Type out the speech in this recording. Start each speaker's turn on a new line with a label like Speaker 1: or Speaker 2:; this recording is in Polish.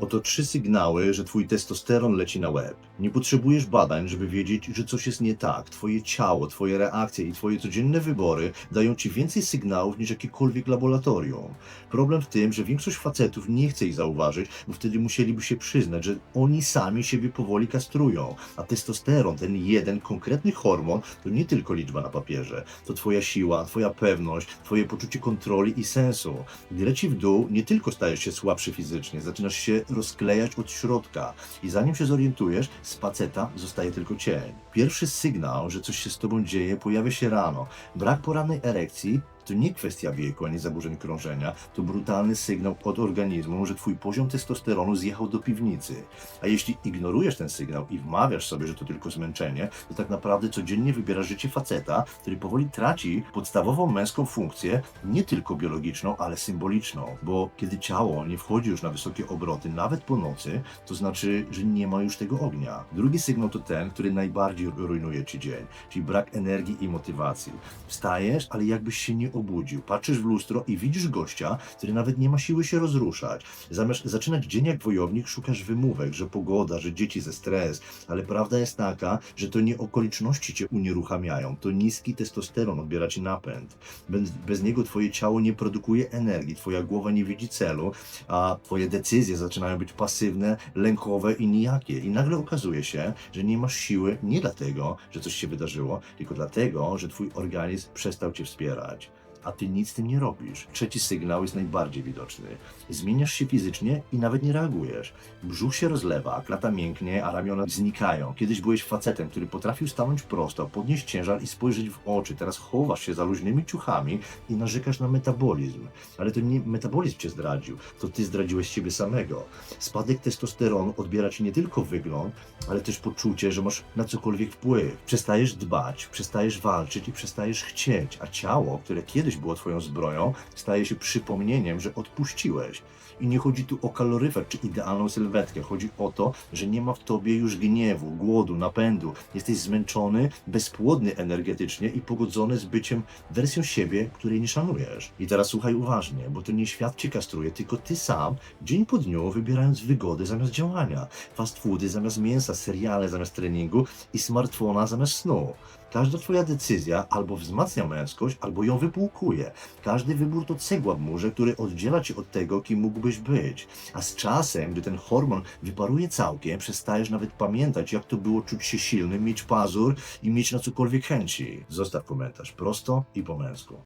Speaker 1: Oto trzy sygnały, że twój testosteron leci na łeb. Nie potrzebujesz badań, żeby wiedzieć, że coś jest nie tak. Twoje ciało, twoje reakcje i twoje codzienne wybory dają ci więcej sygnałów niż jakiekolwiek laboratorium. Problem w tym, że większość facetów nie chce ich zauważyć, bo wtedy musieliby się przyznać, że oni sami siebie powoli kastrują. A testosteron, ten jeden konkretny hormon, to nie tylko liczba na papierze. To twoja siła, twoja pewność, twoje poczucie kontroli i sensu. Gdy leci w dół, nie tylko stajesz się słabszy fizycznie, zaczynasz się rozklejać od środka. I zanim się zorientujesz, z faceta zostaje tylko cień. Pierwszy sygnał, że coś się z tobą dzieje, pojawia się rano. Brak porannej erekcji to nie kwestia wieku ani zaburzeń krążenia, to brutalny sygnał od organizmu, że twój poziom testosteronu zjechał do piwnicy. A jeśli ignorujesz ten sygnał i wmawiasz sobie, że to tylko zmęczenie, to tak naprawdę codziennie wybierasz życie faceta, który powoli traci podstawową męską funkcję, nie tylko biologiczną, ale symboliczną. Bo kiedy ciało nie wchodzi już na wysokie obroty, nawet po nocy, to znaczy, że nie ma już tego ognia. Drugi sygnał to ten, który najbardziej rujnuje ci dzień, czyli brak energii i motywacji. Wstajesz, ale jakbyś się nie obudził. Patrzysz w lustro i widzisz gościa, który nawet nie ma siły się rozruszać. Zamiast zaczynać dzień jak wojownik, szukasz wymówek, że pogoda, że dzieci ze stres, ale prawda jest taka, że to nie okoliczności cię unieruchamiają, to niski testosteron odbiera ci napęd. Bez, bez niego twoje ciało nie produkuje energii, twoja głowa nie widzi celu, a twoje decyzje zaczynają być pasywne, lękowe i nijakie. I nagle okazuje się, że nie masz siły nie dlatego, że coś się wydarzyło, tylko dlatego, że twój organizm przestał cię wspierać. A ty nic z tym nie robisz. Trzeci sygnał jest najbardziej widoczny. Zmieniasz się fizycznie i nawet nie reagujesz. Brzuch się rozlewa, klata mięknie, a ramiona znikają. Kiedyś byłeś facetem, który potrafił stanąć prosto, podnieść ciężar i spojrzeć w oczy. Teraz chowasz się za luźnymi ciuchami i narzekasz na metabolizm. Ale to nie metabolizm cię zdradził, to ty zdradziłeś siebie samego. Spadek testosteronu odbiera ci nie tylko wygląd, ale też poczucie, że masz na cokolwiek wpływ. Przestajesz dbać, przestajesz walczyć i przestajesz chcieć, a ciało, które kiedyś było twoją zbroją, staje się przypomnieniem, że odpuściłeś. I nie chodzi tu o kaloryfer czy idealną sylwetkę. Chodzi o to, że nie ma w tobie już gniewu, głodu, napędu. Jesteś zmęczony, bezpłodny energetycznie i pogodzony z byciem wersją siebie, której nie szanujesz. I teraz słuchaj uważnie, bo to nie świat cię kastruje, tylko ty sam, dzień po dniu, wybierając wygody zamiast działania. Fast foody zamiast mięsa, seriale zamiast treningu i smartfona zamiast snu. Każda twoja decyzja albo wzmacnia męskość, albo ją wypłukuje. Każdy wybór to cegła w murze, który oddziela cię od tego, kim mógłbyś być. A z czasem, gdy ten hormon wyparuje całkiem, przestajesz nawet pamiętać, jak to było czuć się silnym, mieć pazur i mieć na cokolwiek chęci. Zostaw komentarz prosto i po męsku.